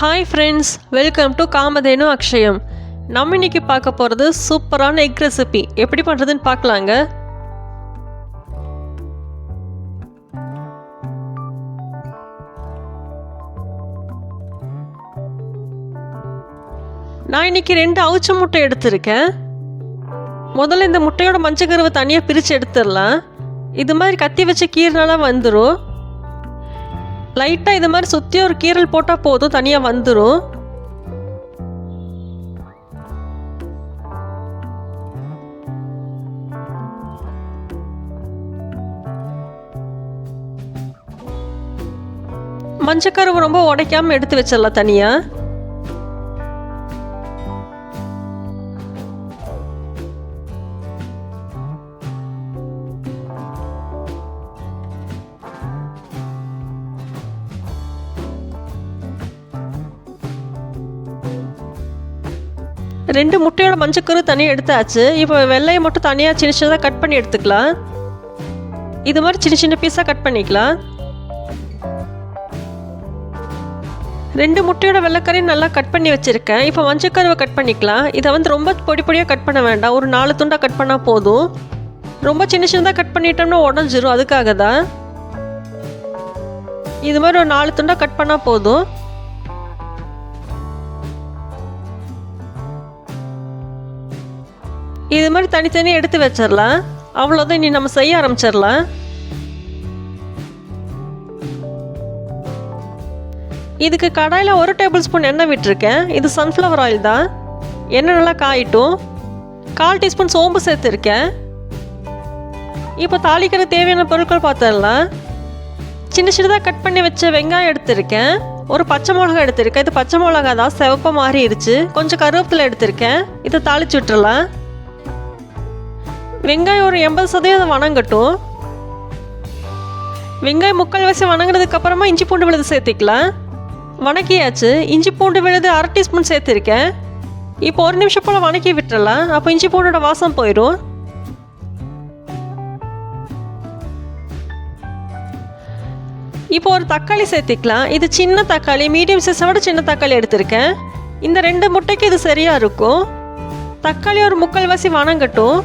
Hi friends welcome to Kamadhenu Akshayam நம்ம இன்னைக்கு பார்க்க போகிறது சூப்பரான எக் ரெசிபி எப்படி பண்ணுறதுன்னு பார்க்கலாங்க. நான் இன்னைக்கு ரெண்டு அவுச்ச முட்டை எடுத்திருக்கேன். முதல்ல இந்த முட்டையோட மஞ்சக்கருவை தனியாக பிரித்து எடுத்துடலாம். இது மாதிரி கத்தி வச்ச கீரனாலாம் வந்துடும் லைட்டாக இது மாதிரி சுற்றி ஒரு கீரல் போட்டால் போதும் தனியாக வந்துடும் மஞ்சக்கருவை ரொம்ப உடைக்காமல் எடுத்து வச்சிடலாம் தனியாக ரெண்டு முட்டையோட மஞ்சக்கரு தனியாக எடுத்தாச்சு. இப்போ வெள்ளையை மட்டும் தனியாக சின்ன சின்னதாக கட் பண்ணி எடுத்துக்கலாம். இது மாதிரி சின்ன சின்ன பீஸாக கட் பண்ணிக்கலாம். ரெண்டு முட்டையோட வெள்ளைக்கரையும் நல்லா கட் பண்ணி வச்சுருக்கேன். இப்போ மஞ்சக்கருவை கட் பண்ணிக்கலாம். இதை வந்து ரொம்ப பொடி பொடியாக கட் பண்ண வேண்டாம். ஒரு நாலு துண்டாக கட் பண்ணால் போதும். ரொம்ப சின்ன சின்னதாக கட் பண்ணிட்டோம்னா உடஞ்சிரும். அதுக்காக தான் இது மாதிரி ஒரு நாலு துண்டாக கட் பண்ணால் போதும். இது மாதிரி தனித்தனியாக எடுத்து வச்சிடலாம். அவ்வளோதான் இனி நம்ம செய்ய ஆரம்பிச்சிடலாம். இதுக்கு கடாயில் ஒரு டேபிள் ஸ்பூன் எண்ணெய் விட்டுருக்கேன். இது சன்ஃப்ளவர் ஆயில் தான். எண்ணெய் நல்லா காயிட்டும். கால் டீஸ்பூன் சோம்பு சேர்த்துருக்கேன். இப்போ தாளிக்கிற தேவையான பொருட்கள் பார்த்துடலாம். சின்ன சின்னதாக கட் பண்ணி வச்ச வெங்காயம் எடுத்திருக்கேன். ஒரு பச்சை மிளகா எடுத்திருக்கேன். இது பச்சை மிளகா தான். சிவப்பாக மாறிடுச்சு. கொஞ்சம் கருவேப்பிலை எடுத்திருக்கேன். இதை தாளிச்சு விட்டுறலாம் வெங்காயம் ஒரு எண்பது சதவீதம் வணங்கட்டும் வெங்காயம் முக்கால்வாசி வணங்கினதுக்கு அப்புறமா இஞ்சி பூண்டு விழுது சேர்த்திக்கலாம் வணக்கியாச்சு இஞ்சி பூண்டு விழுது அரை டீஸ்பூன் சேர்த்துருக்கேன். இப்போ ஒரு நிமிஷம் போல் வணக்கி விட்டுறலாம் அப்போ இஞ்சி பூண்டோட வாசம் போயிடும் இப்போ ஒரு தக்காளி சேர்த்துக்கலாம் இது சின்ன தக்காளி மீடியம் சைஸை விட சின்ன தக்காளி எடுத்திருக்கேன். இந்த ரெண்டு முட்டைக்கு இது சரியாக இருக்கும். தக்காளி ஒரு முக்கால்வாசி வணங்கட்டும்.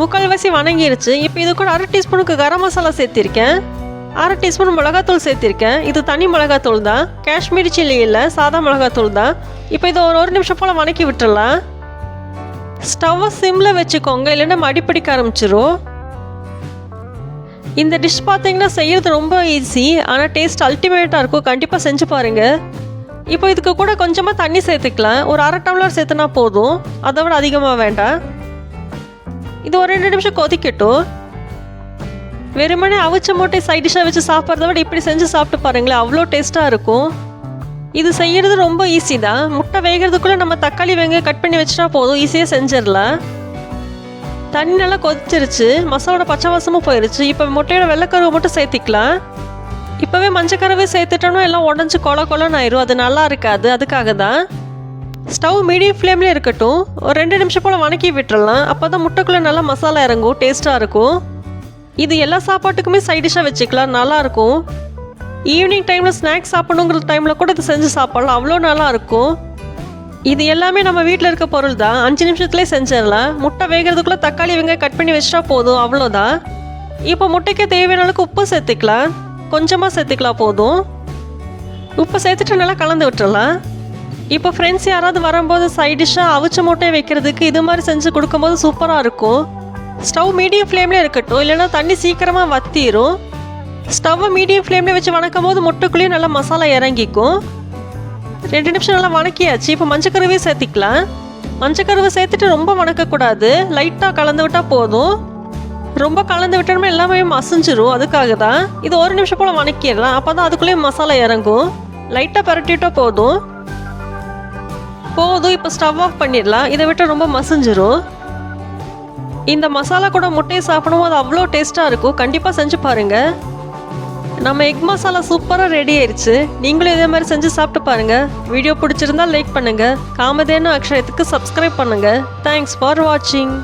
முக்கால்வாசி வணங்கிருச்சு. இப்போ இது கூட அரை டீஸ்பூனுக்கு கரம் மசாலா சேர்த்திருக்கேன். அரை டீஸ்பூன் மிளகாத்தூள் சேர்த்திருக்கேன். இது தனி மிளகாத்தூள் தான். காஷ்மீரி சில்லி இல்லை சாதா மிளகாத்தூள் தான். இப்போ இதை ஒரு ஒரு நிமிஷம் போல் வணக்கி விட்டுடலாம் ஸ்டவ்வை சிம்மில் வச்சுக்கோங்க இல்லைன்னா மடிப்பிடிக்க ஆரம்பிச்சிரும். இந்த டிஷ் பார்த்தீங்கன்னா செய்கிறது ரொம்ப ஈஸி ஆனால் டேஸ்ட் அல்டிமேட்டாக இருக்கும். கண்டிப்பாக செஞ்சு பாருங்கள் இப்போ இதுக்கு கூட கொஞ்சமாக தண்ணி சேர்த்துக்கலாம். ஒரு அரை டம்ளர் சேர்த்துனா போதும். அதை விட அதிகமாக வேண்டாம். இது ஒரு ரெண்டு நிமிஷம் கொதிக்கட்டும். வெறுமனே அவிச்ச மூட்டை சைட் டிஷ்ஷாக வச்சு சாப்பிட்றத விட இப்படி செஞ்சு சாப்பிட்டு பாருங்களேன் அவ்வளோ டேஸ்ட்டாக இருக்கும். இது செய்கிறது ரொம்ப ஈஸி தான். முட்டை வேகிறதுக்குள்ளே நம்ம தக்காளி வெங்காயம் கட் பண்ணி வச்சுட்டா போதும் ஈஸியாக செஞ்சிடலாம். தண்ணி நல்லா கொதிச்சிருச்சு. மசாலோட பச்சை வாசமும் போயிடுச்சு இப்போ முட்டையோட வெள்ளைக்கருவை மட்டும் சேர்த்திக்கலாம். இப்போவே மஞ்சக்கரவை சேர்த்துட்டோம்னா எல்லாம் உடஞ்சி கொல கொலன்னு ஆயிரும். அது நல்லா இருக்காது. அதுக்காக தான். ஸ்டவ் மீடியம் ஃப்ளேம்லேயே இருக்கட்டும். ஒரு ரெண்டு நிமிஷம் போல் வணக்கி விட்டுறலாம். அப்போ தான் முட்டைக்குள்ளே நல்லா மசாலா இறங்கும் டேஸ்ட்டாக இருக்கும். இது எல்லா சாப்பாட்டுக்குமே சைட் டிஷ்ஷாக வச்சுக்கலாம். நல்லாயிருக்கும் ஈவினிங் டைமில் ஸ்நாக்ஸ் சாப்பிடணுங்கிற டைமில் கூட இது செஞ்சு சாப்பிடலாம். அவ்வளோ நல்லா இருக்கும். இது எல்லாமே நம்ம வீட்டில் இருக்க பொருள் தான். அஞ்சு நிமிஷத்துலேயே செஞ்சிடலாம். முட்டை வேகிறதுக்குள்ளே தக்காளி வெங்காயம் கட் பண்ணி வச்சிட்டா போதும். அவ்வளோதான். இப்போ முட்டைக்கு தேவையான அளவுக்கு உப்பு சேர்த்துக்கலாம். கொஞ்சமாக சேர்த்துக்கலாம் போதும். உப்பு சேர்த்துட்டு நல்லா கலந்து விட்டுறலாம். இப்போ ஃப்ரெண்ட்ஸ் யாராவது வரும்போது சைட் டிஷ்ஷாக அவிச்ச முட்டையை வைக்கிறதுக்கு இது மாதிரி செஞ்சு கொடுக்கும்போது சூப்பராக இருக்கும். ஸ்டவ் மீடியம் ஃப்ளேம்லேயே இருக்கட்டும் இல்லைன்னா தண்ணி சீக்கிரமாக வத்திரும். ஸ்டவ்வை மீடியம் ஃப்ளேம்லேயே வச்சு வணக்கும் போது முட்டைக்குள்ளேயும் நல்லா மசாலா இறங்கிக்கும். ரெண்டு நிமிஷம் நல்லா வணக்கியாச்சு இப்போ மஞ்சக்கருவே சேர்த்திக்கலாம். மஞ்சக்கருவை சேர்த்துட்டு ரொம்ப வணக்கக்கூடாது லைட்டாக கலந்து விட்டால் போதும். ரொம்ப கலந்து விட்டோம்னா எல்லாமே மசிஞ்சிரும் அதுக்காக தான். இது ஒரு நிமிஷம் போல் வணக்கிடலாம் அப்போ தான் அதுக்குள்ளேயும் மசாலா இறங்கும். லைட்டாக பரட்டிட்டா போதும். போதும் இப்போ ஸ்டவ் ஆஃப் பண்ணிடலாம். இதை விட்டு ரொம்ப மசிஞ்சிரும். இந்த மசாலா கூட முட்டையை சாப்பிடும்போது அவ்வளோ டேஸ்ட்டாக இருக்கும். கண்டிப்பாக செஞ்சு பாருங்கள் நம்ம எக் மசாலா சூப்பராக ரெடி ஆயிடுச்சு நீங்களும் இதே மாதிரி செஞ்சு சாப்பிட்டு பாருங்கள் வீடியோ பிடிச்சிருந்தா லைக் பண்ணுங்கள் காமதேனு அக்ஷயத்துக்கு சப்ஸ்கிரைப் பண்ணுங்கள் தேங்க்ஸ் ஃபார் வாட்சிங்